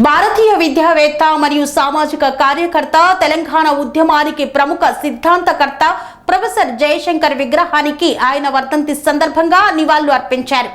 భారతీయ విద్యావేత్త మరియు సామాజిక కార్యకర్త తెలంగాణ ఉద్యమానికి ప్రముఖ సిద్ధాంతకర్త ప్రొఫెసర్ జయశంకర్ విగ్రహానికి ఆయన వర్ధంతి సందర్భంగా నివాళులు అర్పించారు.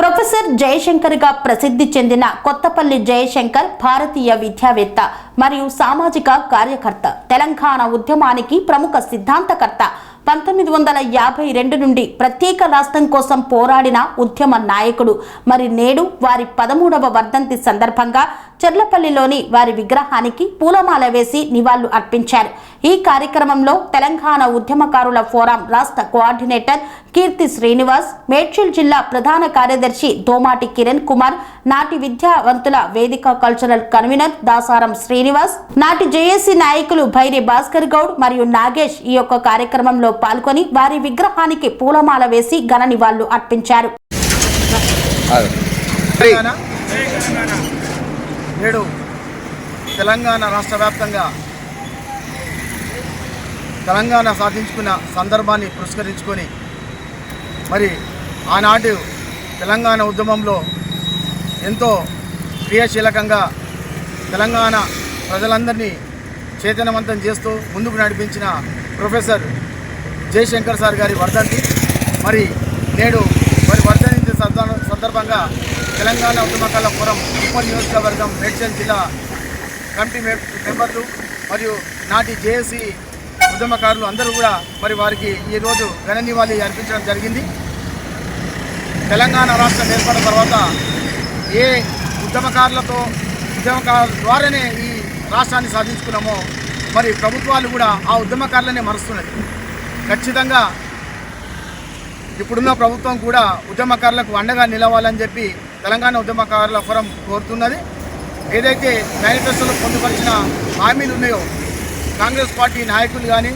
ప్రొఫెసర్ జయశంకర్గా ప్రసిద్ధి చెందిన కొత్తపల్లి జయశంకర్ భారతీయ విద్యావేత్త మరియు సామాజిక కార్యకర్త తెలంగాణ ఉద్యమానికి ప్రముఖ సిద్ధాంతకర్త పంతొమ్మిది వందల యాభై రెండు నుండి ప్రత్యేక రాష్ట్రం కోసం పోరాడిన ఉద్యమ నాయకుడు. మరి నేడు వారి పదమూడవ వర్ధంతి సందర్భంగా చెర్లపల్లిలోని వారి విగ్రహానికి పూలమాల వేసి నివాళులు అర్పించారు. ఈ కార్యక్రమంలో తెలంగాణ ఉద్యమకారుల ఫోరం రాష్ట్ర కోఆర్డినేటర్ కీర్తి శ్రీనివాస్ మేడ్చల్ జిల్లా ప్రధాన కార్యదర్శి దోమాటి కిరణ్ కుమార్ నాటి విద్యావంతుల వేదిక కల్చరల్ కన్వీనర్ దాసారం శ్రీనివాస్ నాటి జేఏసీ నాయకులు భైరి భాస్కర్ గౌడ్ మరియు నాగేష్ ఈ యొక్క కార్యక్రమంలో పాల్గొని వారి విగ్రహానికి పూలమాల వేసి ఘన నివాళులు అర్పించారు. నేడు తెలంగాణ రాష్ట్ర వ్యాప్తంగా తెలంగాణ సాధించుకున్న సందర్భాన్ని పురస్కరించుకొని మరి ఆనాటి తెలంగాణ ఉద్యమంలో ఎంతో క్రియాశీలకంగా తెలంగాణ ప్రజలందరినీ చైతన్యవంతం చేస్తూ ముందుకు నడిపించిన ప్రొఫెసర్ జయశంకర్ సార్ గారి వర్ధంతి. మరి నేడు మరి వర్ధంతి సందర్భంగా తెలంగాణ ఉద్యమకాల ఫోరం ఉప నియోజకవర్గం మేడ్చల్ జిల్లా కమిటీ మెం- మెంబర్లు మరియు నాటి జేఏసీ ఉద్యమకారులు అందరూ కూడా మరి వారికి ఈరోజు ఘన నివాళి అర్పించడం జరిగింది. తెలంగాణ రాష్ట్రం ఏర్పడిన తర్వాత ఏ ఉద్యమకారులతో ఉద్యమకారుల ద్వారానే ఈ రాష్ట్రాన్ని సాధించుకున్నామో మరి ప్రభుత్వాలు కూడా ఆ ఉద్యమకారులనే మరుస్తున్నది ఖచ్చితంగా ఇప్పుడున్న ప్రభుత్వం కూడా ఉద్యమకారులకు అండగా నిలవాలని చెప్పి తెలంగాణ ఉద్యమకారుల ఫోరం కోరుతున్నది. ఏదైతే మేనిఫెస్టోలో పొందుపరిచిన హామీలు ఉన్నాయో కాంగ్రెస్ పార్టీ నాయకులు కానీ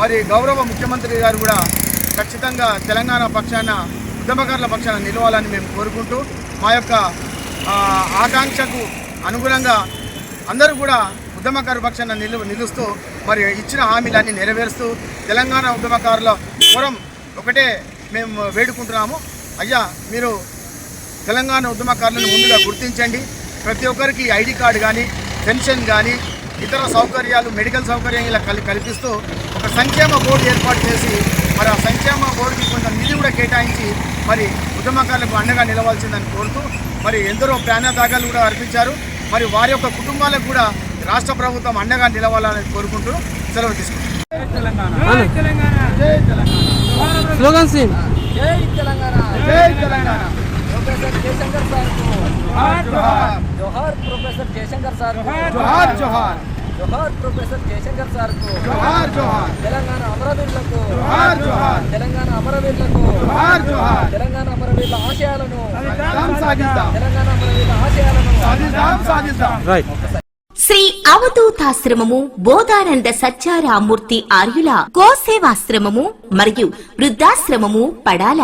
మరి గౌరవ ముఖ్యమంత్రి గారు కూడా ఖచ్చితంగా తెలంగాణ పక్షాన ఉద్యమకారుల పక్షాన నిలవాలని మేము కోరుకుంటూ మా యొక్క ఆకాంక్షకు అనుగుణంగా అందరూ కూడా ఉద్యమకారు పక్షాన నిలు నిలుస్తూ మరి ఇచ్చిన హామీలన్నీ నెరవేరుస్తూ తెలంగాణ ఉద్యమకారుల ఫోరం ఒకటే మేము వేడుకుంటున్నాము. అయ్యా మీరు తెలంగాణ ఉద్యమకారులను ముందుగా గుర్తించండి. ప్రతి ఒక్కరికి ఐడి కార్డు కానీ పెన్షన్ కానీ ఇతర సౌకర్యాలు మెడికల్ సౌకర్యం ఇలా కలి కల్పిస్తూ ఒక సంక్షేమ బోర్డు ఏర్పాటు చేసి మరి ఆ సంక్షేమ బోర్డుకి కొంత నిధి కూడా కేటాయించి మరి ఉద్యమకారులకు అండగా నిలవాల్సిందని కోరుతూ మరి ఎందరో ప్రాణత్యాగాలు కూడా అర్పించారు. మరి వారి యొక్క కుటుంబాలకు కూడా రాష్ట్ర ప్రభుత్వం అండగా నిలవాలని కోరుకుంటూ సెలవు తీసుకుంటాం స్లోగన్ సింగ్ జై తెలంగాణ प्रोफेसर जयशंकर सर को जोहार जोहार जोहार प्रोफेसर जयशंकर सर को जोहार जोहार जोहार प्रोफेसर जयशंकर सर को जोहार जोहार తెలంగాణ అమరవీరులకు जोहार जोहार తెలంగాణ అమరవీరులకు जोहार जोहार తెలంగాణ అమరవీరుల ఆశయాలను సాధిద్దాం సాధిద్దాం తెలంగాణ అమరవీరుల ఆశయాలను సాధిద్దాం సాధిద్దాం రైట్ శ్రీ అవధూతాశ్రమము బోధానంద సత్యారామూర్తి ఆర్యుల గోసేవాశ్రమము మరియు వృద్ధాశ్రమము పడాల